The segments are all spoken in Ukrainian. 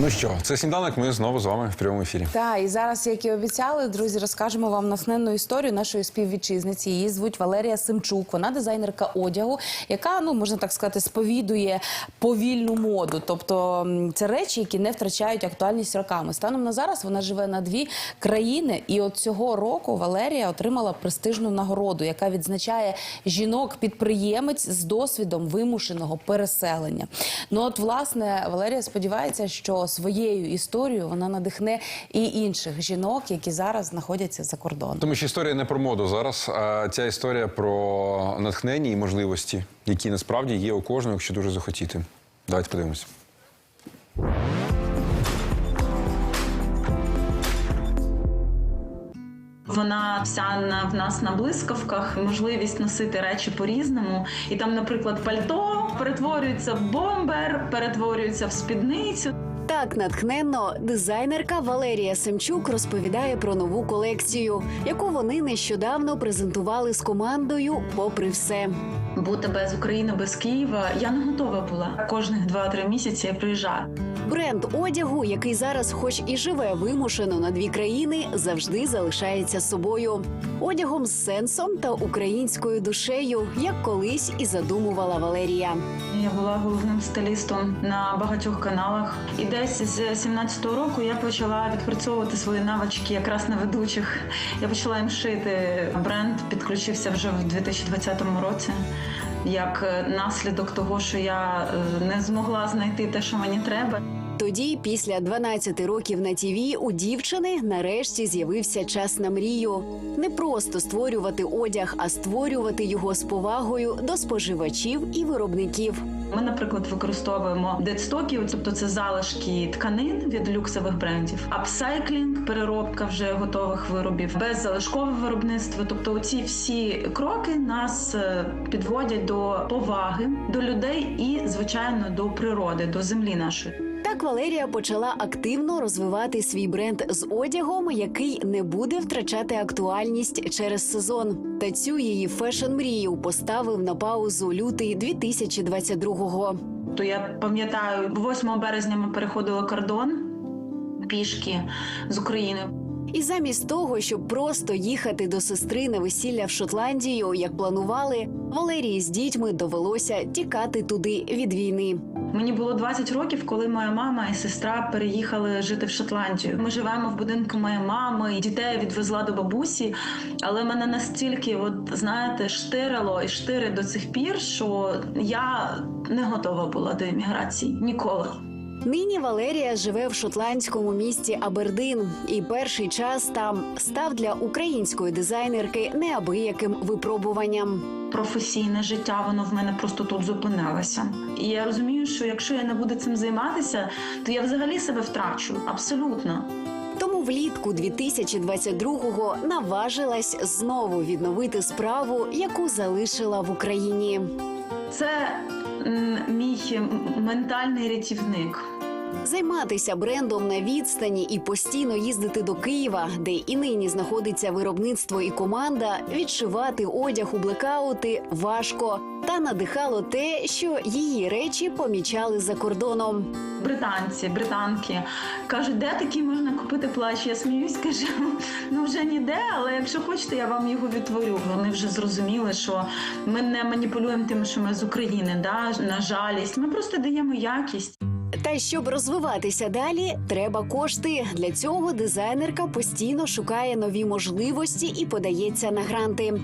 Ну що, це сніданок. Ми знову з вами в прямому ефірі. Та і зараз, як і обіцяли, друзі, розкажемо вам натхненну історію нашої співвітчизниці. Її звуть Валерія Семчук. Вона дизайнерка одягу, яка ну можна так сказати, сповідує повільну моду. Тобто це речі, які не втрачають актуальність роками. Станом на зараз вона живе на дві країни, і от цього року Валерія отримала престижну нагороду, яка відзначає жінок-підприємець з досвідом вимушеного переселення. Ну от власне Валерія сподівається, що своєю історією вона надихне і інших жінок, які зараз знаходяться за кордоном. Тому що історія не про моду зараз, а ця історія про натхнення і можливості, які насправді є у кожного, якщо дуже захотіти. Давайте подивимося. Вона вся на в нас на блискавках, можливість носити речі по-різному. І там, наприклад, пальто перетворюється в бомбер, перетворюється в спідницю. Так натхненно дизайнерка Валерія Семчук розповідає про нову колекцію, яку вони нещодавно презентували з командою. Попри все, Бути без України, без Києва я не готова була. Кожних 2-3 місяці я приїжджаю. Бренд одягу, який зараз, хоч і живе вимушено на дві країни, завжди залишається собою. Одягом з сенсом та українською душею, як колись і задумувала Валерія. Я була головним стилістом на багатьох каналах. І десь з 17-го року я почала відпрацьовувати свої навички якраз на ведучих. Я почала їм шити. Бренд підключився вже в 2020 році. Як наслідок того, що я е, не змогла знайти те, що мені треба. Тоді, після 12 років на ТІВІ, у дівчини нарешті з'явився час на мрію. Не просто створювати одяг, а створювати його з повагою до споживачів і виробників. Ми, наприклад, використовуємо дедстоки, тобто це залишки тканин від люксових брендів, апсайклінг, переробка вже готових виробів, беззалишкове виробництво. Тобто, оці всі кроки нас е, підводять до поваги до людей і, звичайно, до природи, до землі нашої. Так Валерія почала активно розвивати свій бренд з одягом, який не буде втрачати актуальність через сезон. Та цю її фешн-мрію поставив на паузу лютий 2022-го. То я пам'ятаю, 8 березня ми переходили кордон пішки з України. І замість того, щоб просто їхати до сестри на весілля в Шотландію, як планували, Валерії з дітьми довелося тікати туди від війни. Мені було 20 років, коли моя мама і сестра переїхали жити в Шотландію. Ми живемо в будинку моєї мами, і дітей відвезла до бабусі. Але мене настільки, от знаєте, штирило і штири до цих пір, що я не готова була до еміграції ніколи. Нині Валерія живе в шотландському місті Абердин, і перший час там став для української дизайнерки неабияким випробуванням. Професійне життя, воно в мене просто тут зупинилося. І я розумію, що якщо я не буду цим займатися, то я взагалі себе втрачу. Абсолютно. Тому влітку 2022-го наважилась знову відновити справу, яку залишила в Україні. Це мій ментальний рятівник. Займатися брендом на відстані і постійно їздити до Києва, де і нині знаходиться виробництво і команда, відшивати одяг у блекаути важко. Та надихало те, що її речі помічали за кордоном. Британці, британки кажуть, де такий можна купити плащ? Я сміюсь, кажу, ну вже ніде, але якщо хочете, я вам його відтворю. Вони вже зрозуміли, що ми не маніпулюємо тим, що ми з України, да, на жалість. Ми просто даємо якість. Та щоб розвиватися далі, треба кошти. Для цього дизайнерка постійно шукає нові можливості і подається на гранти.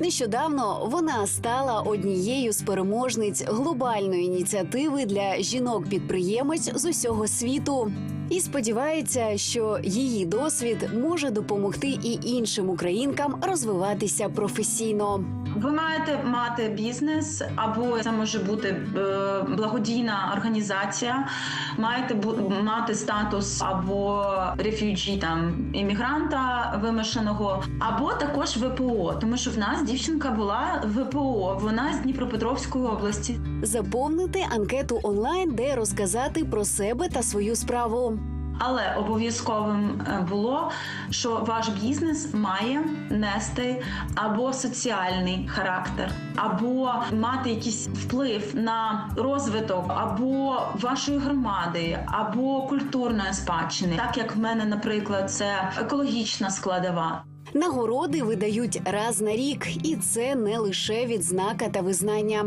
Нещодавно вона стала однією з переможниць глобальної ініціативи для жінок-підприємець з усього світу. І сподівається, що її досвід може допомогти і іншим українкам розвиватися професійно. Ви маєте мати бізнес, або це може бути е, благодійна організація. Маєте мати статус або рефюджі, там іммігранта вимушеного, або також ВПО, тому що в нас дівчинка була ВПО. Вона з Дніпропетровської області. Заповнити анкету онлайн, де розказати про себе та свою справу. Але обов'язковим е, було, що ваш бізнес має нести або соціальний характер, або мати якийсь вплив на розвиток або вашої громади, або культурної спадщини, так як в мене, наприклад, це екологічна складова. Нагороди видають раз на рік, і це не лише відзнака та визнання.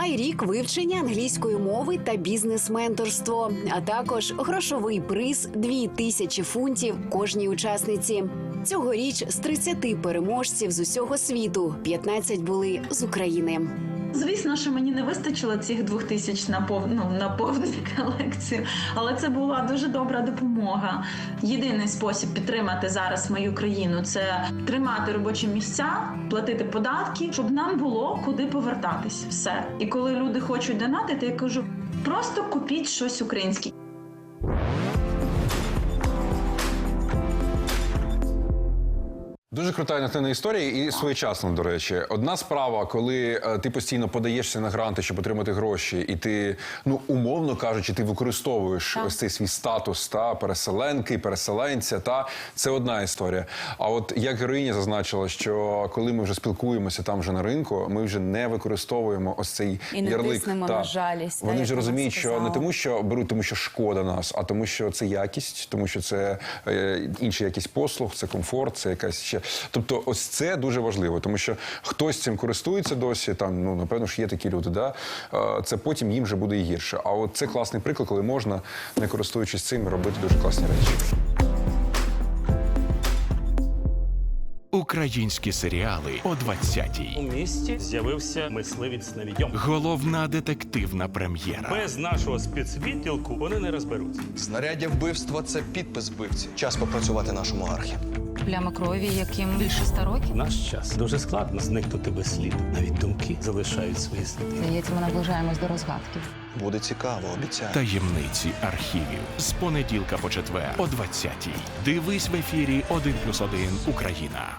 А й рік вивчення англійської мови та бізнес-менторство, а також грошовий приз 2000 тисячі фунтів кожній учасниці. Цьогоріч з 30 переможців з усього світу 15 були з України. Звісно, що мені не вистачило цих двох тисяч на пов... ну, на повну колекцію, але це була дуже добра допомога. Єдиний спосіб підтримати зараз мою країну це тримати робочі місця, платити податки, щоб нам було куди повертатись. Все. І коли люди хочуть донатити, я кажу: просто купіть щось українське. Дуже крута і натхненна історія і своєчасна, до речі. Одна справа, коли е, ти постійно подаєшся на гранти, щоб отримати гроші, і ти, ну умовно кажучи, ти використовуєш ось цей свій статус та переселенки, переселенця. Та це одна історія. А от як героїня зазначила, що коли ми вже спілкуємося там вже на ринку, ми вже не використовуємо ось цей І не ярлик. тиснемо Та. на жалість, Вони як вже розуміють, що не тому, що беруть, тому що шкода нас, а тому, що це якість, тому що це е, інший якийсь послуг, це комфорт, це якась ще. Тобто, ось це дуже важливо, тому що хтось цим користується досі. Там ну напевно ж є такі люди. Да? Це потім їм вже буде і гірше. А от це класний приклад, коли можна, не користуючись цим, робити дуже класні речі. Українські серіали о 20-й. У місті з'явився мисливець на відьом. Головна детективна прем'єра. Без нашого спецвідділку вони не розберуться. Знаряддя вбивства це підпис вбивці. Час попрацювати нашому архі. Пляма крові, яким більше ста років. Наш час дуже складно зникнути без сліду. Навіть думки залишають свої сліди. Здається, ми наближаємось до розгадки. Буде цікаво, обіцяю. Таємниці архівів з понеділка по четвер о 20-й. Дивись в ефірі 1+,1 Україна.